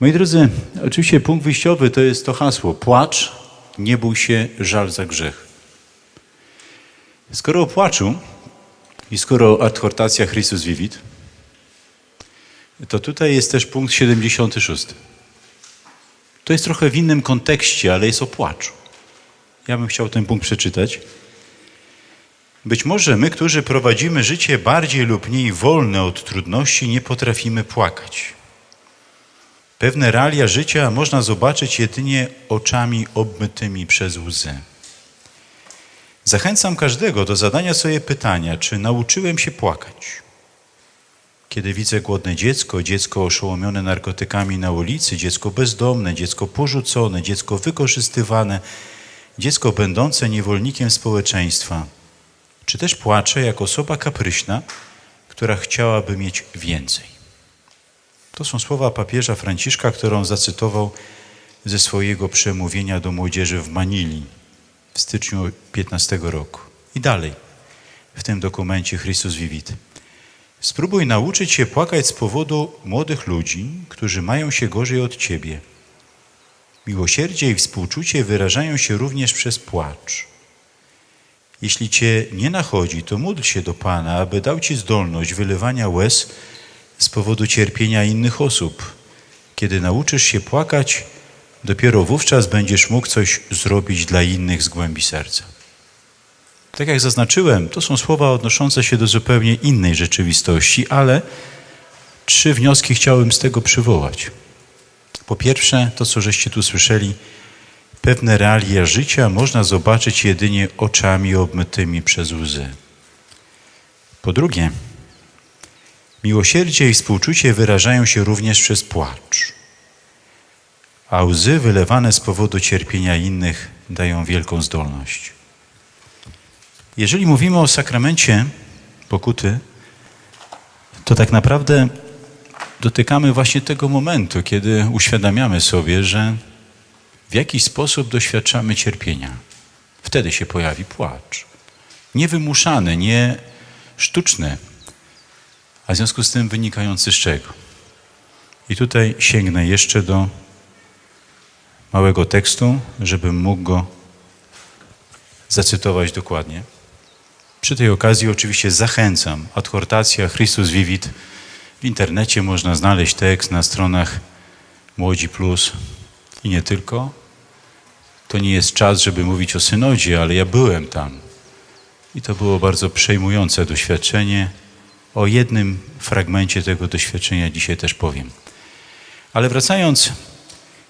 Moi drodzy, oczywiście punkt wyjściowy to jest to hasło: płacz, nie bój się, żal za grzech. Skoro o płaczu i skoro adhortacja Chrystus Vivit, to tutaj jest też punkt 76. To jest trochę w innym kontekście, ale jest o płaczu. Ja bym chciał ten punkt przeczytać. Być może my, którzy prowadzimy życie bardziej lub mniej wolne od trudności, nie potrafimy płakać. Pewne realia życia można zobaczyć jedynie oczami obmytymi przez łzy. Zachęcam każdego do zadania sobie pytania, czy nauczyłem się płakać. Kiedy widzę głodne dziecko, dziecko oszołomione narkotykami na ulicy, dziecko bezdomne, dziecko porzucone, dziecko wykorzystywane, dziecko będące niewolnikiem społeczeństwa, czy też płaczę jak osoba kapryśna, która chciałaby mieć więcej. To są słowa papieża Franciszka, którą zacytował ze swojego przemówienia do młodzieży w Manili w styczniu 15 roku. I dalej w tym dokumencie Chrystus Vivit. Spróbuj nauczyć się płakać z powodu młodych ludzi, którzy mają się gorzej od ciebie. Miłosierdzie i współczucie wyrażają się również przez płacz. Jeśli cię nie nachodzi, to módl się do Pana, aby dał ci zdolność wylewania łez z powodu cierpienia innych osób. Kiedy nauczysz się płakać, dopiero wówczas będziesz mógł coś zrobić dla innych z głębi serca. Tak jak zaznaczyłem, to są słowa odnoszące się do zupełnie innej rzeczywistości, ale trzy wnioski chciałem z tego przywołać. Po pierwsze, to co żeście tu słyszeli, pewne realia życia można zobaczyć jedynie oczami obmytymi przez łzy. Po drugie, miłosierdzie i współczucie wyrażają się również przez płacz, a łzy wylewane z powodu cierpienia innych dają wielką zdolność. Jeżeli mówimy o sakramencie pokuty, to tak naprawdę dotykamy właśnie tego momentu, kiedy uświadamiamy sobie, że w jakiś sposób doświadczamy cierpienia. Wtedy się pojawi płacz. Niewymuszany, nie sztuczny, a w związku z tym wynikający z czego? I tutaj sięgnę jeszcze do małego tekstu, żebym mógł go zacytować dokładnie. Przy tej okazji oczywiście zachęcam. Adhortacja Christus Vivit. W internecie można znaleźć tekst na stronach Młodzi Plus i nie tylko. To nie jest czas, żeby mówić o synodzie, ale ja byłem tam. I to było bardzo przejmujące doświadczenie. O jednym fragmencie tego doświadczenia dzisiaj też powiem. Ale wracając,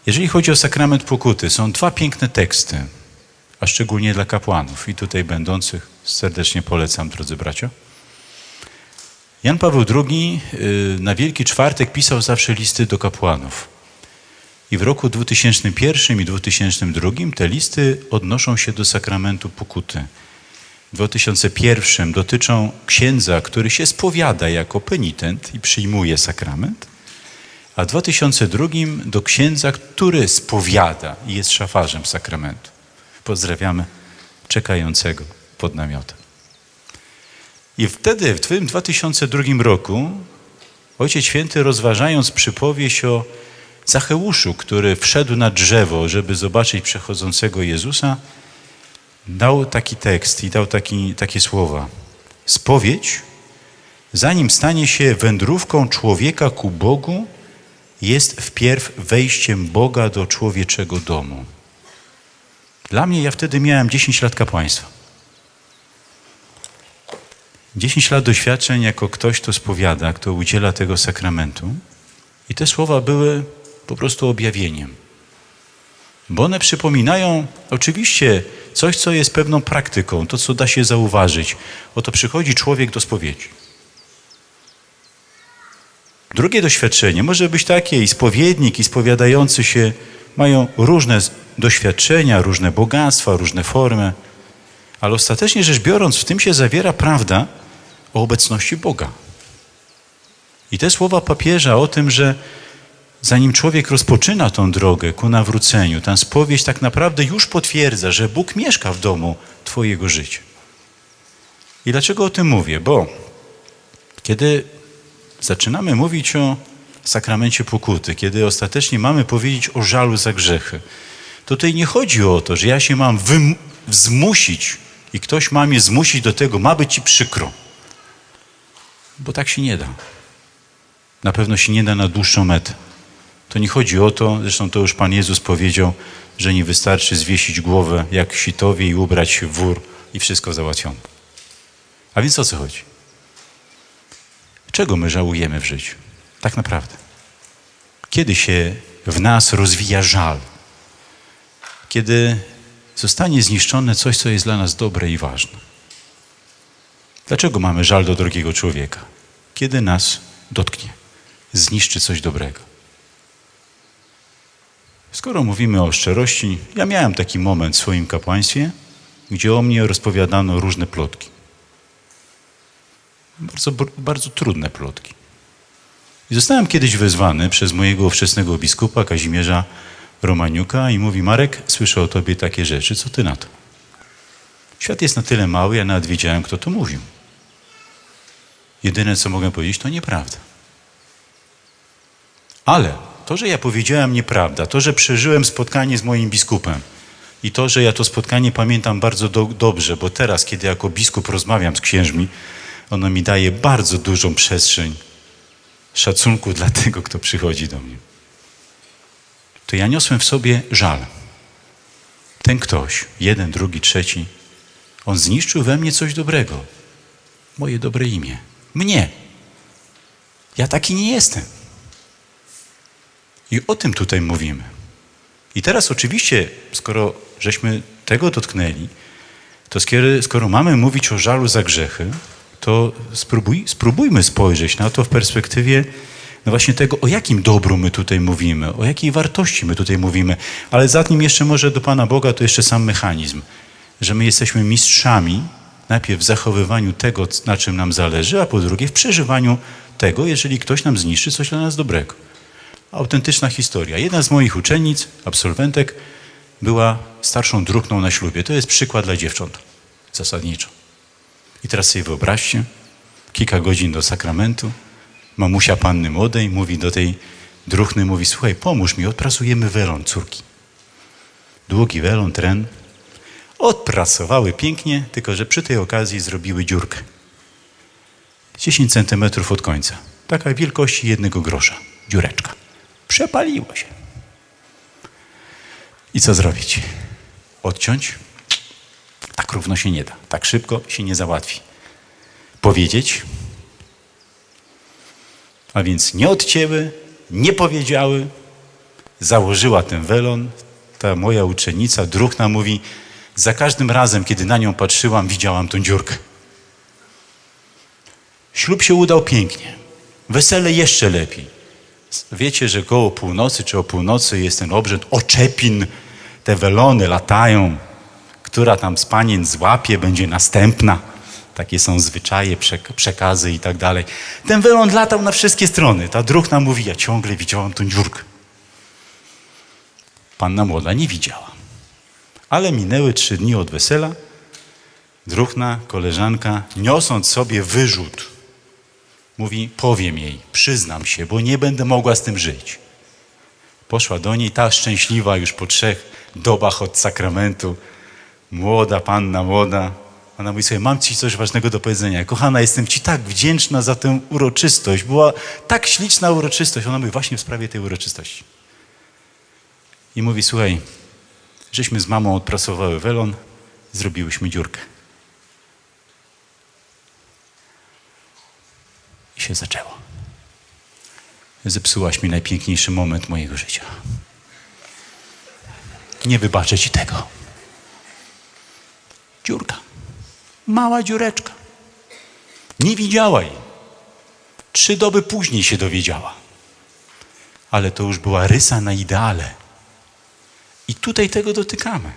jeżeli chodzi o sakrament pokuty, są dwa piękne teksty, a szczególnie dla kapłanów i tutaj będących serdecznie polecam, drodzy bracia. Jan Paweł II y, na Wielki Czwartek pisał zawsze listy do kapłanów. I w roku 2001 i 2002 te listy odnoszą się do sakramentu pokuty. W 2001 dotyczą księdza, który się spowiada jako penitent i przyjmuje sakrament, a w 2002 do księdza, który spowiada i jest szafarzem sakramentu. Pozdrawiamy czekającego pod namiotem. I wtedy, w tym 2002 roku, Ojciec Święty rozważając przypowieść o Zacheuszu, który wszedł na drzewo, żeby zobaczyć przechodzącego Jezusa, dał taki tekst i dał taki, takie słowa. Spowiedź, zanim stanie się wędrówką człowieka ku Bogu, jest wpierw wejściem Boga do człowieczego domu. Dla mnie, ja wtedy miałem 10 lat kapłaństwa. 10 lat doświadczeń jako ktoś, kto spowiada, kto udziela tego sakramentu. I te słowa były po prostu objawieniem. Bo one przypominają oczywiście coś, co jest pewną praktyką, to, co da się zauważyć. Oto przychodzi człowiek do spowiedzi. Drugie doświadczenie może być takie, i spowiednik, i spowiadający się mają różne doświadczenia, różne bogactwa, różne formy, ale ostatecznie rzecz biorąc, w tym się zawiera prawda o obecności Boga. I te słowa papieża o tym, że zanim człowiek rozpoczyna tą drogę ku nawróceniu, ta spowiedź tak naprawdę już potwierdza, że Bóg mieszka w domu Twojego życia. I dlaczego o tym mówię? Bo kiedy zaczynamy mówić o sakramencie pokuty, kiedy ostatecznie mamy powiedzieć o żalu za grzechy, to tutaj nie chodzi o to, że ja się mam zmusić i ktoś ma mnie zmusić do tego, ma być ci przykro. Bo tak się nie da. Na pewno się nie da na dłuższą metę. To nie chodzi o to, zresztą to już Pan Jezus powiedział, że nie wystarczy zwiesić głowę jak sitowie i ubrać się w wór i wszystko załatwione. A więc o co chodzi? Czego my żałujemy w życiu? Tak naprawdę. Kiedy się w nas rozwija żal? Kiedy zostanie zniszczone coś, co jest dla nas dobre i ważne? Dlaczego mamy żal do drugiego człowieka? Kiedy nas dotknie, zniszczy coś dobrego. Skoro mówimy o szczerości, ja miałem taki moment w swoim kapłaństwie, gdzie o mnie rozpowiadano różne plotki. Bardzo, bardzo trudne plotki. I zostałem kiedyś wezwany przez mojego ówczesnego biskupa Kazimierza Romaniuka i mówi: Marek, słyszę o tobie takie rzeczy, co ty na to? Świat jest na tyle mały, ja nawet wiedziałem, kto to mówił. Jedyne, co mogę powiedzieć, to nieprawda. Ale to, że ja powiedziałem nieprawda, to, że przeżyłem spotkanie z moim biskupem i to, że ja to spotkanie pamiętam bardzo do, dobrze, bo teraz, kiedy jako biskup rozmawiam z księżmi, ono mi daje bardzo dużą przestrzeń szacunku dla tego, kto przychodzi do mnie. To ja niosłem w sobie żal. Ten ktoś, jeden, drugi, trzeci, on zniszczył we mnie coś dobrego. Moje dobre imię. Mnie. Ja taki nie jestem. I o tym tutaj mówimy. I teraz oczywiście, skoro żeśmy tego dotknęli, to skoro, mamy mówić o żalu za grzechy, to spróbuj, spróbujmy spojrzeć na to w perspektywie no właśnie tego, o jakim dobru my tutaj mówimy, o jakiej wartości my tutaj mówimy. Ale zanim jeszcze może do Pana Boga, to jeszcze sam mechanizm, że my jesteśmy mistrzami najpierw w zachowywaniu tego, na czym nam zależy, a po drugie w przeżywaniu tego, jeżeli ktoś nam zniszczy coś dla nas dobrego. Autentyczna historia. Jedna z moich uczennic, absolwentek, była starszą druhną na ślubie. To jest przykład dla dziewcząt, zasadniczo. I teraz sobie wyobraźcie, kilka godzin do sakramentu, mamusia panny młodej mówi do tej druhny, mówi, słuchaj, pomóż mi, odprasujemy welon córki. Długi welon, tren. Odprasowały pięknie, tylko że przy tej okazji zrobiły dziurkę. 10 centymetrów od końca. Taka wielkości jednego grosza. Dziureczka. Przepaliło się. I co zrobić? Odciąć? Tak równo się nie da. Tak szybko się nie załatwi. Powiedzieć? A więc nie odcięły, nie powiedziały. Założyła ten welon. Ta moja uczennica, druhna mówi, za każdym razem, kiedy na nią patrzyłam, widziałam tą dziurkę. Ślub się udał pięknie. Wesele jeszcze lepiej. Wiecie, że koło północy czy o północy jest ten obrzęd oczepin. Te welony latają. Która tam z panien złapie, będzie następna. Takie są zwyczaje, przekazy i tak dalej. Ten welon latał na wszystkie strony. Ta druhna mówi, ja ciągle widziałam tą dziurkę. Panna młoda nie widziała. Ale minęły trzy dni od wesela. Druhna, koleżanka, niosąc sobie wyrzut, mówi, powiem jej, przyznam się, bo nie będę mogła z tym żyć. Poszła do niej, ta szczęśliwa już po trzech dobach od sakramentu, młoda panna, młoda. Ona mówi sobie, mam ci coś ważnego do powiedzenia. Kochana, jestem ci tak wdzięczna za tę uroczystość. Była tak śliczna uroczystość. Ona mówi właśnie w sprawie tej uroczystości. I mówi, słuchaj, żeśmy z mamą odprasowały welon, zrobiłyśmy dziurkę. I się zaczęło. Zepsułaś mi najpiękniejszy moment mojego życia. Nie wybaczę ci tego. Dziurka. Mała dziureczka. Nie widziała jej. Trzy doby później się dowiedziała. Ale to już była rysa na ideale. I tutaj tego dotykamy.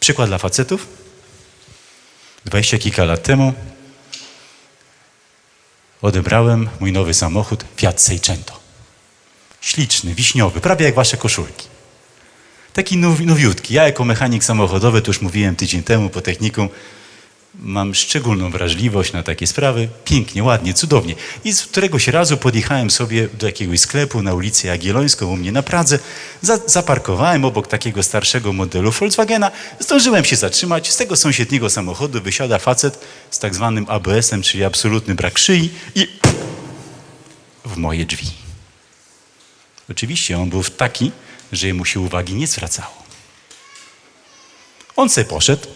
Przykład dla facetów. Dwadzieścia kilka lat temu odebrałem mój nowy samochód Fiat Seicento. Śliczny, wiśniowy, prawie jak wasze koszulki. Taki nowi, nowiutki. Ja jako mechanik samochodowy, to już mówiłem tydzień temu po technikum, mam szczególną wrażliwość na takie sprawy. Pięknie, ładnie, cudownie. I z któregoś razu podjechałem sobie do jakiegoś sklepu na ulicy Jagiellońską u mnie na Pradze. Za, zaparkowałem obok takiego starszego modelu Volkswagena. Zdążyłem się zatrzymać. Z tego sąsiedniego samochodu wysiada facet z tak zwanym ABS-em, czyli absolutny brak szyi i w moje drzwi. Oczywiście on był taki, że mu się uwagi nie zwracało. On se poszedł,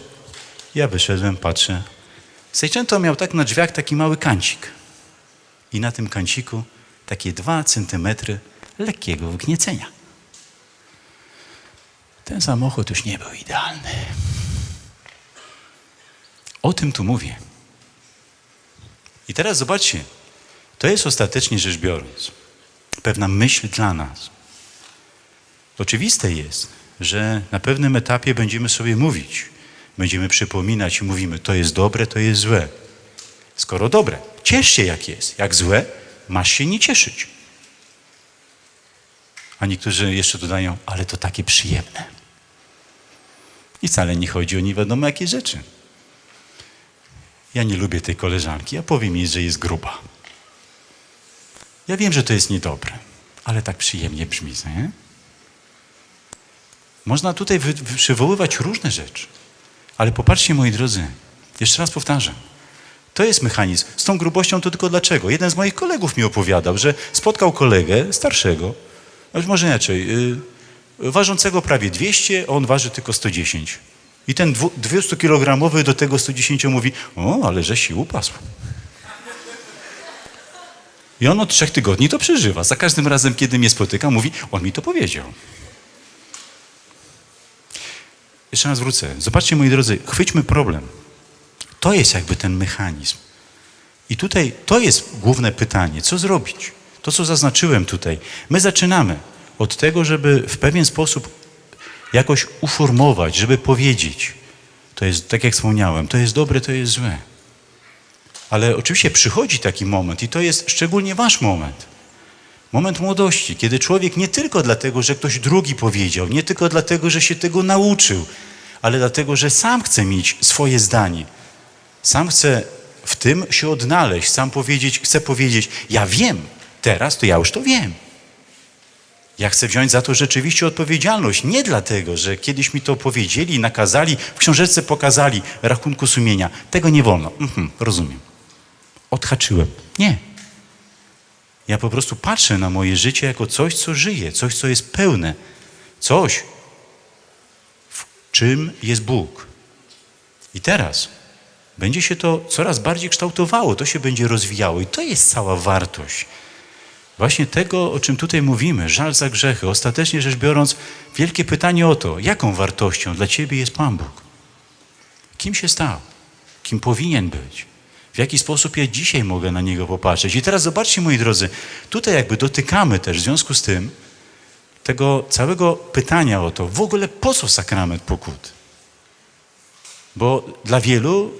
ja wyszedłem, patrzę. Sejczęto miał tak na drzwiach taki mały kancik. I na tym kanciku takie dwa centymetry lekkiego wgniecenia. Ten samochód już nie był idealny. O tym tu mówię. I teraz zobaczcie, to jest ostatecznie rzecz biorąc pewna myśl dla nas. Oczywiste jest, że na pewnym etapie będziemy sobie mówić, będziemy przypominać i mówimy, to jest dobre, to jest złe. Skoro dobre, ciesz się jak jest. Jak złe, masz się nie cieszyć. A niektórzy jeszcze dodają, ale to takie przyjemne. I wcale nie chodzi o nie wiadomo jakie rzeczy. Ja nie lubię tej koleżanki, a powiem jej, że jest gruba. Ja wiem, że to jest niedobre, ale tak przyjemnie brzmi, nie? Można tutaj przywoływać różne rzeczy. Ale popatrzcie, moi drodzy, jeszcze raz powtarzam. To jest mechanizm. Z tą grubością to tylko dlaczego? Jeden z moich kolegów mi opowiadał, że spotkał kolegę starszego, może inaczej, yy, ważącego prawie 200, a on waży tylko 110. I ten 200-kilogramowy do tego 110 mówi, o, ale że się upasł. I on od trzech tygodni to przeżywa. Za każdym razem, kiedy mnie spotyka, mówi, on mi to powiedział. Jeszcze raz wrócę. Zobaczcie, moi drodzy, chwyćmy problem. To jest jakby ten mechanizm. I tutaj to jest główne pytanie. Co zrobić? To, co zaznaczyłem tutaj. My zaczynamy od tego, żeby w pewien sposób jakoś uformować, żeby powiedzieć, to jest, tak jak wspomniałem, to jest dobre, to jest złe. Ale oczywiście przychodzi taki moment i to jest szczególnie wasz moment. Moment młodości, kiedy człowiek nie tylko dlatego, że ktoś drugi powiedział, nie tylko dlatego, że się tego nauczył, ale dlatego, że sam chce mieć swoje zdanie. Sam chce w tym się odnaleźć, sam powiedzieć, chce powiedzieć, ja wiem, teraz to ja już to wiem. Ja chcę wziąć za to rzeczywiście odpowiedzialność. Nie dlatego, że kiedyś mi to powiedzieli, nakazali, w książeczce pokazali rachunku sumienia. Tego nie wolno. Mhm, rozumiem. Odhaczyłem. Nie. Ja po prostu patrzę na moje życie jako coś, co żyje, coś, co jest pełne, coś, w czym jest Bóg. I teraz będzie się to coraz bardziej kształtowało, to się będzie rozwijało i to jest cała wartość. Właśnie tego, o czym tutaj mówimy, żal za grzechy. Ostatecznie rzecz biorąc, wielkie pytanie o to, jaką wartością dla Ciebie jest Pan Bóg? Kim się stał? Kim powinien być? W jaki sposób ja dzisiaj mogę na niego popatrzeć? I teraz zobaczcie, moi drodzy, tutaj jakby dotykamy też w związku z tym tego całego pytania o to, w ogóle po co sakrament pokuty? Bo dla wielu,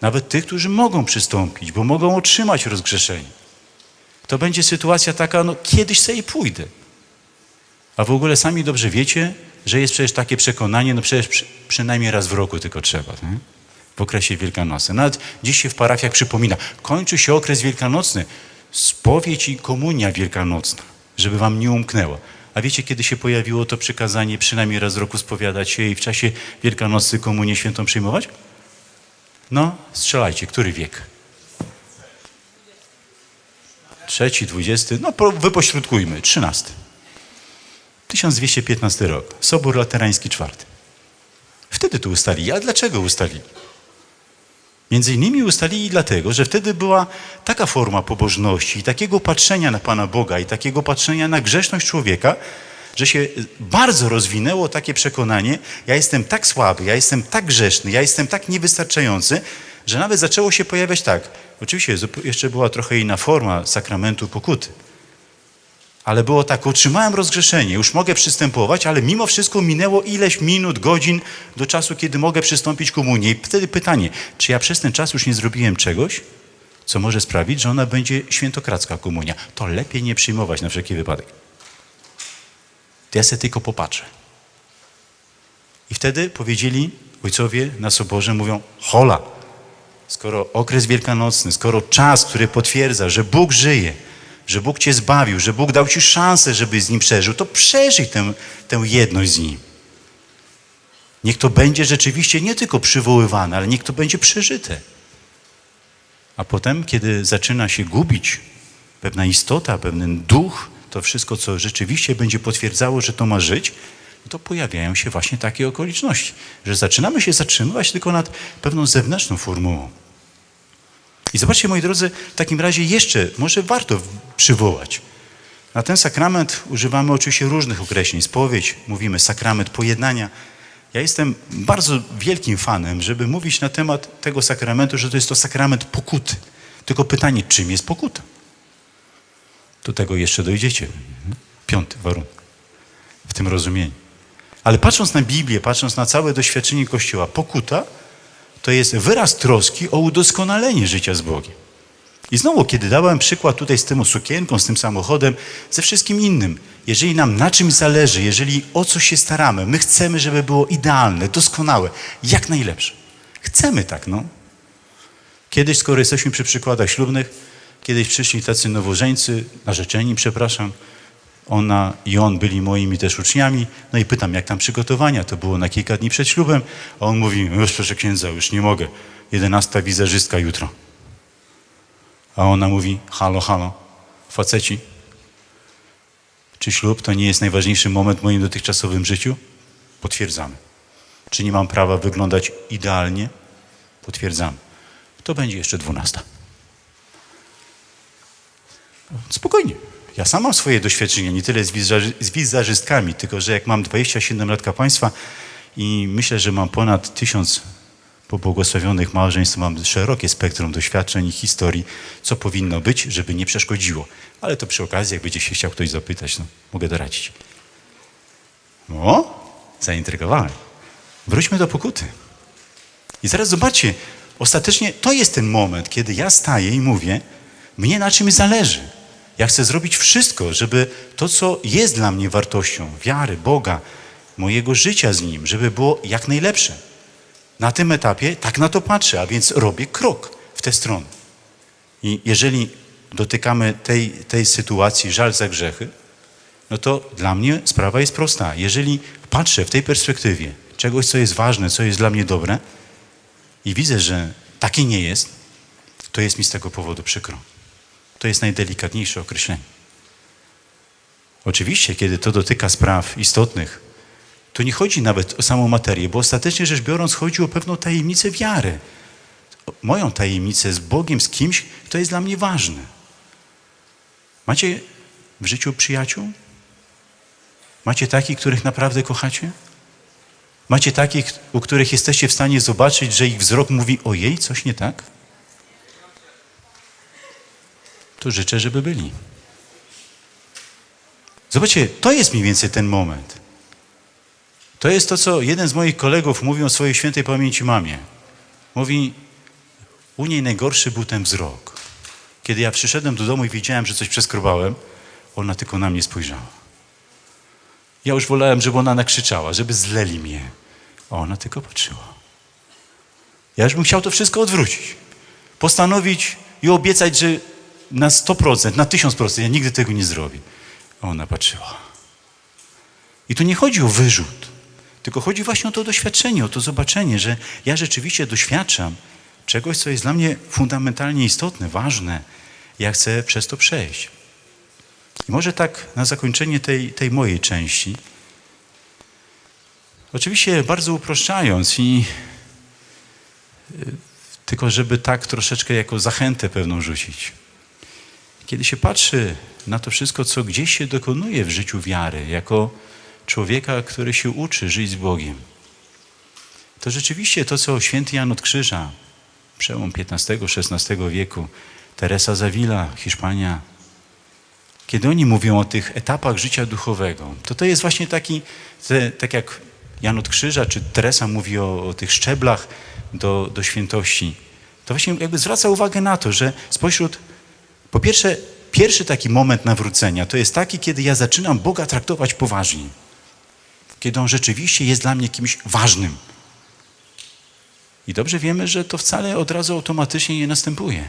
nawet tych, którzy mogą przystąpić, bo mogą otrzymać rozgrzeszenie, to będzie sytuacja taka, no kiedyś sobie pójdę. A w ogóle sami dobrze wiecie, że jest przecież takie przekonanie, no przecież przy, przynajmniej raz w roku tylko trzeba. Nie? Okresie wielkanocnym. Nawet dziś się w parafiach przypomina, kończy się okres wielkanocny, spowiedź i komunia wielkanocna, żeby wam nie umknęło. A wiecie, kiedy się pojawiło to przykazanie przynajmniej raz w roku spowiadać się i w czasie Wielkanocy komunię świętą przyjmować? No, strzelajcie, który wiek? Trzeci, dwudziesty, no wypośrodkujmy, trzynasty. 1215 rok, Sobór Laterański czwarty. Wtedy to ustali. A dlaczego ustali? Między innymi ustalili dlatego, że wtedy była taka forma pobożności i takiego patrzenia na Pana Boga i takiego patrzenia na grzeszność człowieka, że się bardzo rozwinęło takie przekonanie, ja jestem tak słaby, ja jestem tak grzeszny, ja jestem tak niewystarczający, że nawet zaczęło się pojawiać tak. Oczywiście jeszcze była trochę inna forma sakramentu pokuty. Ale było tak, otrzymałem rozgrzeszenie, już mogę przystępować, ale mimo wszystko minęło ileś minut, godzin do czasu, kiedy mogę przystąpić komunię. I wtedy pytanie, czy ja przez ten czas już nie zrobiłem czegoś, co może sprawić, że ona będzie świętokradzka komunia. To lepiej nie przyjmować na wszelki wypadek. Ja sobie tylko popatrzę. I wtedy powiedzieli ojcowie na soborze, mówią, hola, skoro okres wielkanocny, skoro czas, który potwierdza, że Bóg żyje, że Bóg cię zbawił, że Bóg dał ci szansę, żebyś z Nim przeżył, to przeżyj tę, tę jedność z Nim. Niech to będzie rzeczywiście nie tylko przywoływane, ale niech to będzie przeżyte. A potem, kiedy zaczyna się gubić pewna istota, pewien duch, to wszystko, co rzeczywiście będzie potwierdzało, że to ma żyć, to pojawiają się właśnie takie okoliczności, że zaczynamy się zatrzymywać tylko nad pewną zewnętrzną formułą. I zobaczcie, moi drodzy, w takim razie jeszcze może warto przywołać. Na ten sakrament używamy oczywiście różnych określeń. Spowiedź, mówimy sakrament pojednania. Ja jestem bardzo wielkim fanem, żeby mówić na temat tego sakramentu, że to jest to sakrament pokuty. Tylko pytanie, czym jest pokuta? Do tego jeszcze dojdziecie. Piąty warunek w tym rozumieniu. Ale patrząc na Biblię, patrząc na całe doświadczenie Kościoła, pokuta to jest wyraz troski o udoskonalenie życia z Bogiem. I znowu, kiedy dałem przykład tutaj z tym sukienką, z tym samochodem, ze wszystkim innym, jeżeli nam na czymś zależy, jeżeli o coś się staramy, my chcemy, żeby było idealne, doskonałe, jak najlepsze. Chcemy tak, no. Kiedyś, skoro jesteśmy przy przykładach ślubnych, kiedyś przyszli tacy nowożeńcy, narzeczeni, przepraszam, ona i on byli moimi też uczniami. No i pytam, jak tam przygotowania? To było na kilka dni przed ślubem. A on mówi, już proszę księdza, już nie mogę. Jedenasta wizerzystka jutro. A ona mówi, halo, halo, faceci, czy ślub to nie jest najważniejszy moment w moim dotychczasowym życiu? Potwierdzamy. Czy nie mam prawa wyglądać idealnie? Potwierdzamy. To będzie jeszcze dwunasta. Spokojnie. Ja sam mam swoje doświadczenie, nie tyle z, wizaży, z wizerzystkami, tylko że jak mam 27 lat kapłaństwa i myślę, że mam ponad tysiąc pobłogosławionych małżeństw, mam szerokie spektrum doświadczeń i historii, co powinno być, żeby nie przeszkodziło. Ale to przy okazji, jak będzie się chciał ktoś zapytać, no, mogę doradzić. O, zaintrygowałem. Wróćmy do pokuty. I zaraz zobaczcie, ostatecznie to jest ten moment, kiedy ja staję i mówię, mnie na czymś zależy. Ja chcę zrobić wszystko, żeby to, co jest dla mnie wartością, wiary, Boga, mojego życia z Nim, żeby było jak najlepsze. Na tym etapie tak na to patrzę, a więc robię krok w tę stronę. I jeżeli dotykamy tej, tej sytuacji, żal za grzechy, no to dla mnie sprawa jest prosta. Jeżeli patrzę w tej perspektywie czegoś, co jest ważne, co jest dla mnie dobre i widzę, że taki nie jest, to jest mi z tego powodu przykro. To jest najdelikatniejsze określenie. Oczywiście, kiedy to dotyka spraw istotnych, to nie chodzi nawet o samą materię, bo ostatecznie rzecz biorąc chodzi o pewną tajemnicę wiary. Moją tajemnicę z Bogiem, z kimś, kto jest dla mnie ważny. Macie w życiu przyjaciół? Macie takich, których naprawdę kochacie? Macie takich, u których jesteście w stanie zobaczyć, że ich wzrok mówi: Ojej, coś nie tak? To życzę, żeby byli. Zobaczcie, to jest mniej więcej ten moment. To jest to, co jeden z moich kolegów mówił o swojej świętej pamięci mamie. Mówi, u niej najgorszy był ten wzrok. Kiedy ja przyszedłem do domu i widziałem, że coś przeskrobałem, ona tylko na mnie spojrzała. Ja już wolałem, żeby ona nakrzyczała, żeby zleli mnie. A ona tylko patrzyła. Ja już bym chciał to wszystko odwrócić. Postanowić i obiecać, że na 100%, na 1000% ja nigdy tego nie zrobię. Ona patrzyła. I tu nie chodzi o wyrzut, tylko chodzi właśnie o to doświadczenie, o to zobaczenie, że ja rzeczywiście doświadczam czegoś, co jest dla mnie fundamentalnie istotne, ważne. Ja chcę przez to przejść. I może tak na zakończenie tej, tej mojej części, oczywiście bardzo uproszczając i tylko żeby tak troszeczkę jako zachętę pewną rzucić. Kiedy się patrzy na to wszystko, co gdzieś się dokonuje w życiu wiary, jako człowieka, który się uczy żyć z Bogiem, to rzeczywiście to, co święty Jan od Krzyża, przełom XV-XVI wieku, Teresa Zawila, Hiszpania, kiedy oni mówią o tych etapach życia duchowego, to to jest właśnie taki, te, tak jak Jan od Krzyża czy Teresa mówi o, o tych szczeblach do, do świętości, to właśnie jakby zwraca uwagę na to, że spośród, po pierwsze, pierwszy taki moment nawrócenia to jest taki, kiedy ja zaczynam Boga traktować poważnie. Kiedy On rzeczywiście jest dla mnie kimś ważnym. I dobrze wiemy, że to wcale od razu automatycznie nie następuje.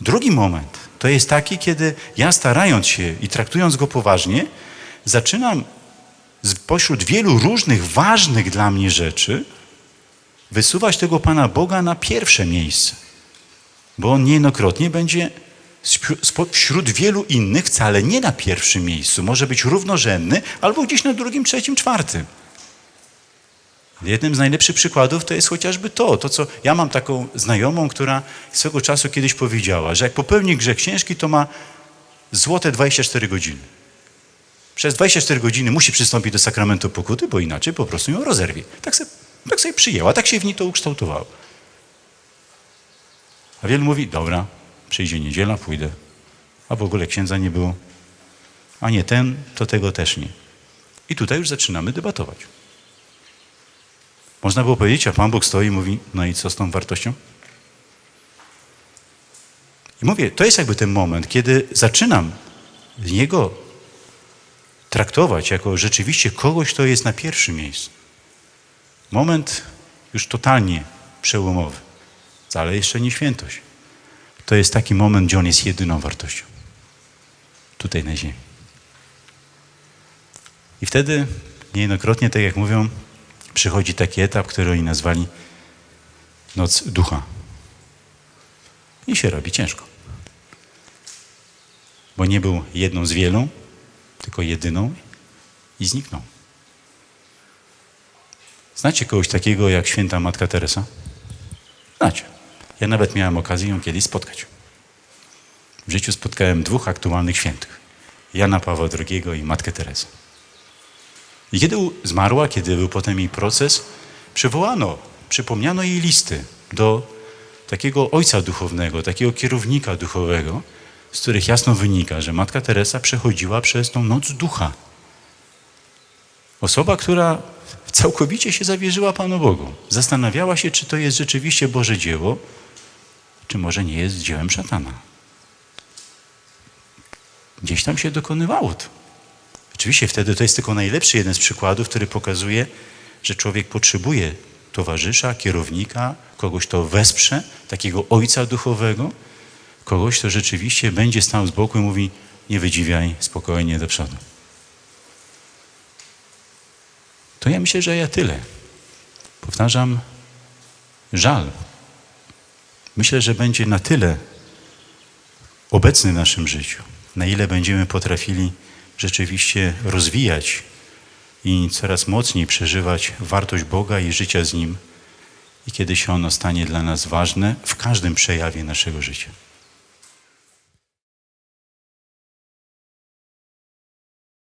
Drugi moment to jest taki, kiedy ja starając się i traktując go poważnie, zaczynam z pośród wielu różnych ważnych dla mnie rzeczy wysuwać tego Pana Boga na pierwsze miejsce. Bo On niejednokrotnie będzie wśród wielu innych wcale nie na pierwszym miejscu. Może być równorzędny albo gdzieś na drugim, trzecim, czwartym. Jednym z najlepszych przykładów to jest chociażby to, to co ja mam taką znajomą, która swego czasu kiedyś powiedziała, że jak popełni grzech ciężki, to ma złote 24 godziny. Przez 24 godziny musi przystąpić do sakramentu pokuty, bo inaczej po prostu ją rozerwie. Tak sobie, tak sobie przyjęła, tak się w niej to ukształtowało. A wielu mówi, dobra, przyjdzie niedziela, pójdę. A w ogóle księdza nie było. A nie ten, to tego też nie. I tutaj już zaczynamy debatować. Można było powiedzieć, a Pan Bóg stoi i mówi, no i co z tą wartością? I mówię, to jest jakby ten moment, kiedy zaczynam Niego traktować jako rzeczywiście kogoś, kto jest na pierwszym miejscu. Moment już totalnie przełomowy, ale jeszcze nie świętość. To jest taki moment, gdzie On jest jedyną wartością. Tutaj na ziemi. I wtedy niejednokrotnie, tak jak mówią, przychodzi taki etap, który oni nazwali noc ducha. I się robi ciężko. Bo nie był jedną z wielu, tylko jedyną i zniknął. Znacie kogoś takiego jak święta Matka Teresa? Znacie. Ja nawet miałem okazję ją kiedyś spotkać. W życiu spotkałem dwóch aktualnych świętych. Jana Pawła II i Matkę Teresę. I kiedy zmarła, kiedy był potem jej proces, przywołano, przypomniano jej listy do takiego ojca duchownego, takiego kierownika duchowego, z których jasno wynika, że Matka Teresa przechodziła przez tą noc ducha. Osoba, która całkowicie się zawierzyła Panu Bogu. Zastanawiała się, czy to jest rzeczywiście Boże dzieło, czy może nie jest dziełem szatana. Gdzieś tam się dokonywało to. Oczywiście wtedy to jest tylko najlepszy jeden z przykładów, który pokazuje, że człowiek potrzebuje towarzysza, kierownika, kogoś, kto wesprze, takiego ojca duchowego, kogoś, kto rzeczywiście będzie stał z boku i mówi, nie wydziwiaj, spokojnie do przodu. To ja myślę, że ja tyle. Powtarzam, żal. Myślę, że będzie na tyle obecny w naszym życiu, na ile będziemy potrafili rzeczywiście rozwijać i coraz mocniej przeżywać wartość Boga i życia z Nim, i kiedy się ono stanie dla nas ważne w każdym przejawie naszego życia.